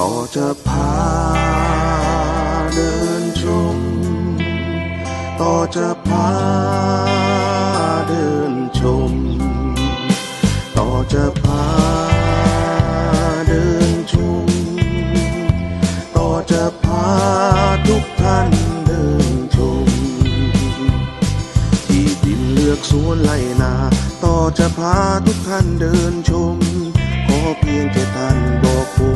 ต่อจะพาเดินชม ต่อจะพาเดินชม ต่อจะพาเดินชม ต่อจะพาทุกท่านเดินชม ที่ดินเลือกสวนไล่นา ต่อจะพาทุกท่านเดินชม ขอเพียงแค่ท่านบอกผม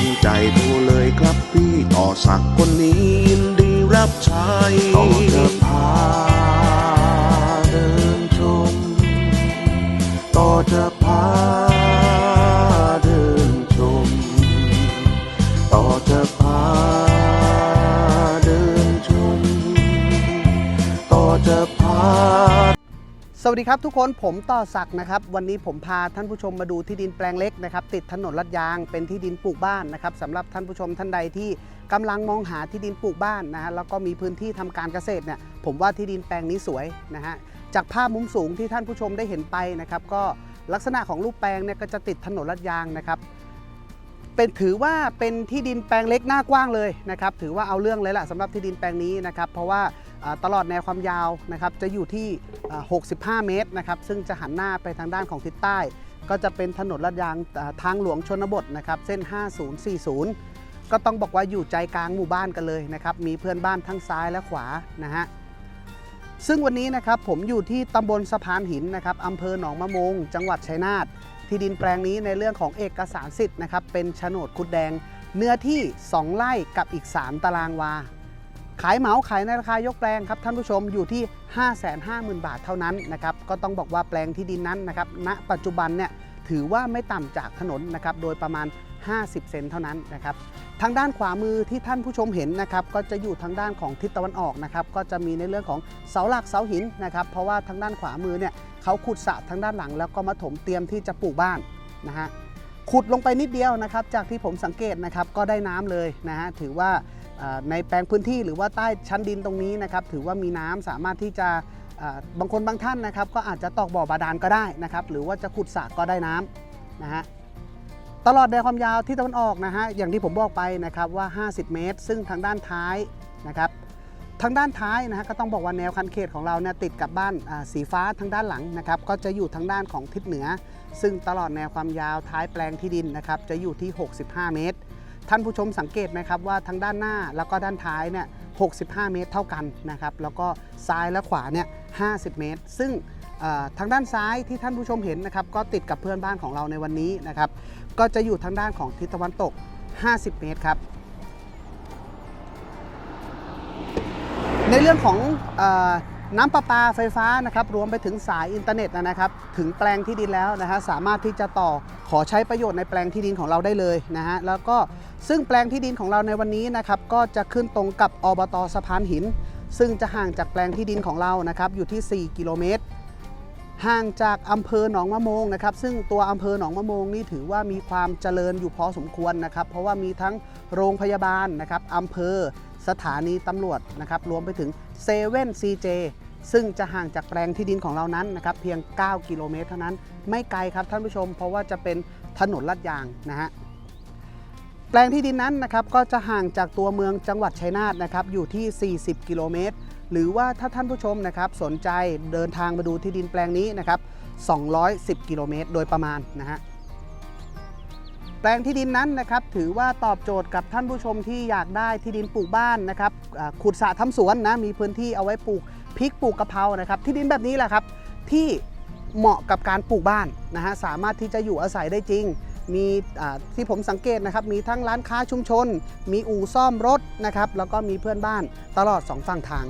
สนใจโทรเลยครับพี่ต่อสักคนนี้ยินดีรับใช้ต่อจะพาเดินชม ต่อจะพาเดินชม ต่อจะพาเดินชม ต่อจะพา สวัสดีครับทุกคนผมต่อศักด์นะครับ วันนี้ผมพาท่านผู้ชมมาดูที่ดินแปลงเล็กนะครับ ติดถนนลาดยางเป็นที่ดินปลูกบ้านนะครับสำหรับท่านผู้ชมท่านใดที่กำลังมองหาที่ดินปลูกบ้านนะฮะแล้วก็มีพื้นที่ทำการเกษตรเนี่ยผมว่าที่ดินแปลงนี้สวยนะฮะจากภาพมุมสูงที่ท่านผู้ชมได้เห็นไปนะครับก็ลักษณะของรูปแปลงเนี่ยก็จะติดถนนลาดยางนะครับเป็นถือว่าเป็นที่ดินแปลงเล็กหน้ากว้างเลยนะครับถือว่าเอาเรื่องเลยล่ะสำหรับที่ดินแปลงนี้นะครับเพราะว่า ตลอดแนวความยาวนะครับจะอยู่ที่ 65 เมตรนะครับซึ่งจะหันหน้าไปทางด้านของทิศใต้ ก็จะเป็นถนนลาดยางทางหลวงชนบทนะครับเส้น 5040 ก็ต้องบอกว่าอยู่ใจกลางหมู่บ้านกันเลยนะครับมีเพื่อนบ้านทั้งซ้ายและขวานะฮะซึ่งวันนี้นะครับผมอยู่ที่ตำบลสะพานหินนะครับอำเภอหนองมะมง จังหวัดชัยนาทที่ดินแปลงนี้ในเรื่องของเอกสารสิทธิ์นะครับเป็นโฉนดคุดแดง เนื้อที่ 2 ไร่กับอีก 3 ตารางวา ขายเหมาขายในราคายกแปลงครับท่านผู้ชมอยู่ที่ 550,000 บาทเท่านั้นนะครับก็ต้องบอกว่าแปลงที่ดินนั้นนะครับณปัจจุบันเนี่ยถือว่าไม่ต่ำจากถนนนะครับโดยประมาณ 50 เซนเท่านั้นนะครับทางด้านขวามือที่ท่านผู้ชมเห็นนะครับก็จะอยู่ทางด้านของทิศตะวันออกนะครับก็จะมีในเรื่องของเสาหลักเสาหินนะครับเพราะว่าทางด้านขวามือเนี่ยเขาขุดสระทางด้านหลัง แล้วก็มาถมเตรียมที่จะปลูกบ้านนะฮะขุดลงไปนิดเดียวนะครับจากที่ผมสังเกตนะครับก็ได้น้ำเลยนะฮะถือว่า ในแปลงพื้นที่หรือว่าใต้ชั้นดินตรงนี้นะครับถือว่ามีน้ำสามารถที่จะบางคนบางท่านนะครับ ก็อาจจะตอกบ่อบาดาลก็ได้นะครับ หรือว่าจะขุดสระก็ได้น้ำนะฮะตลอดแนวความยาวที่ตะวันออกนะฮะอย่างที่ผมบอกไปนะครับว่า 50 เมตร ซึ่งทางด้านท้ายนะครับทางด้านท้ายนะฮะก็ต้องบอกว่าแนวคันเขตของเราเนี่ยติดกับบ้านสีฟ้าทางด้านหลังนะครับ ก็จะอยู่ทางด้านของทิศเหนือ ซึ่งตลอดแนวความยาวท้ายแปลงที่ดินนะครับจะอยู่ที่ 65 เมตร ท่านผู้ชมสังเกตไหมครับว่าทั้งด้านหน้าแล้วก็ด้านท้ายเนี่ย65 เมตรเท่ากันนะครับ แล้วก็ซ้ายและขวาเนี่ย50 เมตร ซึ่งทางด้านซ้ายที่ท่านผู้ชมเห็นนะครับ ก็ติดกับเพื่อนบ้านของเราในวันนี้นะครับ ก็จะอยู่ทางด้านของทิศตะวันตก 50 เมตรครับ ในเรื่องของอ น้ำประปาไฟฟ้านะครับรวมไปถึงสายอินเทอร์เน็ตนะครับถึงแปลงที่ดินแล้วนะฮะสามารถที่จะต่อขอใช้ประโยชน์ในแปลงที่ดินของเราได้เลยนะฮะแล้วก็ซึ่งแปลงที่ดินของเราในวันนี้นะครับก็จะขึ้นตรงกับอบตสะพานหิน ซึ่งจะห่างจากแปลงที่ดินของเรานะครับอยู่ที่ 4 กิโลเมตรห่างจากอำเภอหนองมะโมงนะครับซึ่งตัวอำเภอหนองมะโมงนี่ถือว่ามีความเจริญอยู่พอสมควรนะครับเพราะว่ามีทั้งโรงพยาบาลนะครับอำเภอ สถานีตำรวจนะครับรวมไปถึงเซเว่นซีเจซึ่งจะห่างจากแปลงที่ดินของเรานั้นนะครับเพียง 9 กิโลเมตรเท่านั้น ไม่ไกลครับท่านผู้ชม เพราะว่าจะเป็นถนนลาดยางนะฮะแปลงที่ดินนั้นนะครับก็จะห่างจากตัวเมืองจังหวัดชัยนาทนะครับอยู่ที่ 40 กิโลเมตร หรือว่าถ้าท่านผู้ชมนะครับสนใจเดินทางมาดูที่ดินแปลงนี้นะครับ 210 กิโลเมตรโดยประมาณนะฮะ แปลงที่ดินนั้นนะครับถือว่าตอบโจทย์กับท่านผู้ชมที่อยากได้ที่ดินปลูกบ้านนะครับขุดสระทำสวนนะมีพื้นที่เอาไว้ปลูกพริกปลูกกะเพรานะครับ ที่ดินแบบนี้แหละครับที่เหมาะกับการปลูกบ้านนะฮะสามารถที่จะอยู่อาศัยได้จริง มีที่ผมสังเกตนะครับมีทั้งร้านค้าชุมชน มีอู่ซ่อมรถนะครับแล้วก็มีเพื่อนบ้านตลอดสองฝั่งทาง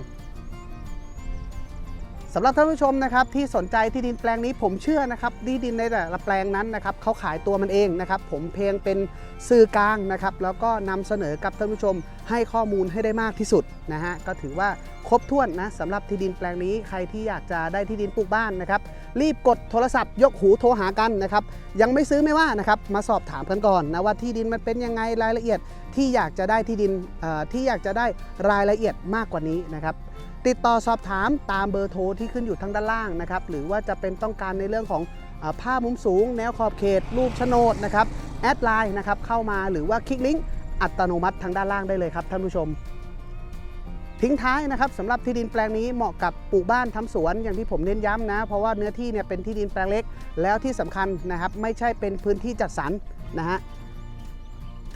สำหรับท่านผู้ชมนะครับที่สนใจที่ดินแปลงนี้ผมเชื่อนะครับที่ดินในแต่ละแปลงนั้นนะครับเขาขายตัวมันเองนะครับผมเพียงเป็นสื่อกลางนะครับแล้วก็นำเสนอกับท่านผู้ชมให้ข้อมูลให้ได้มากที่สุดนะฮะก็ถือว่าครบถ้วนนะสำหรับที่ดินแปลงนี้ใครที่อยากจะได้ที่ดินปลูกบ้านนะครับรีบกดโทรศัพท์ยกหูโทรหากันนะครับยังไม่ซื้อไม่ว่านะครับมาสอบถามกันก่อนนะว่าที่ดินมันเป็นยังไงรายละเอียดที่อยากจะได้ที่ดินที่อยากจะได้รายละเอียดมากกว่านี้นะครับ ติดต่อสอบถามตามเบอร์โทรที่ขึ้นอยู่ทางด้านล่างนะครับ หรือว่าจะเป็นต้องการในเรื่องของภาพมุมสูง แนวขอบเขต รูปโฉนดนะครับแอดไลน์นะครับเข้ามาหรือว่าคลิกลิงก์อัตโนมัติทางด้านล่างได้เลยครับท่านผู้ชม ทิ้งท้ายนะครับสำหรับที่ดินแปลงนี้เหมาะกับปลูกบ้านทำสวนอย่างที่ผมเน้นย้ำนะ เพราะว่าเนื้อที่เนี่ยเป็นที่ดินแปลงเล็ก แล้วที่สำคัญนะครับไม่ใช่เป็นพื้นที่จัดสรรนะฮะ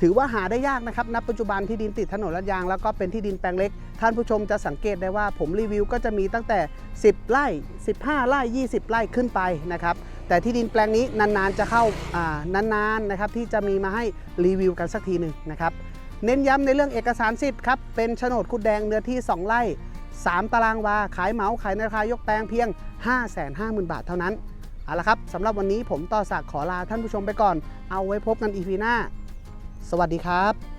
ถือว่าหาได้ยากนะครับณปัจจุบันที่ดินติดถนนลาดยาง แล้วก็เป็นที่ดินแปลงเล็ก ท่านผู้ชมจะสังเกตได้ว่าผมรีวิวก็จะมีตั้งแต่ 10 ไร่ 15 ไร่ 20 ไร่ขึ้นไปนะครับแต่ที่ดินแปลงนี้นานๆจะเข้าอ่านานๆนะครับที่จะมีมาให้รีวิวกันสักทีหนึ่งนะครับเน้นย้ำในเรื่องเอกสารสิทธิ์ครับเป็นโฉนดคุดแดงเนื้อที่ 2 ไร่ 3 ตารางวา ขายเหมาขายในราคายกแปลงเพียง 550,000 บาทเท่านั้นเอาละครับสำหรับวันนี้ผมต่อศักขอลาท่านผู้ชมไปก่อน เอาไว้พบกันอีพีหน้า สวัสดีครับ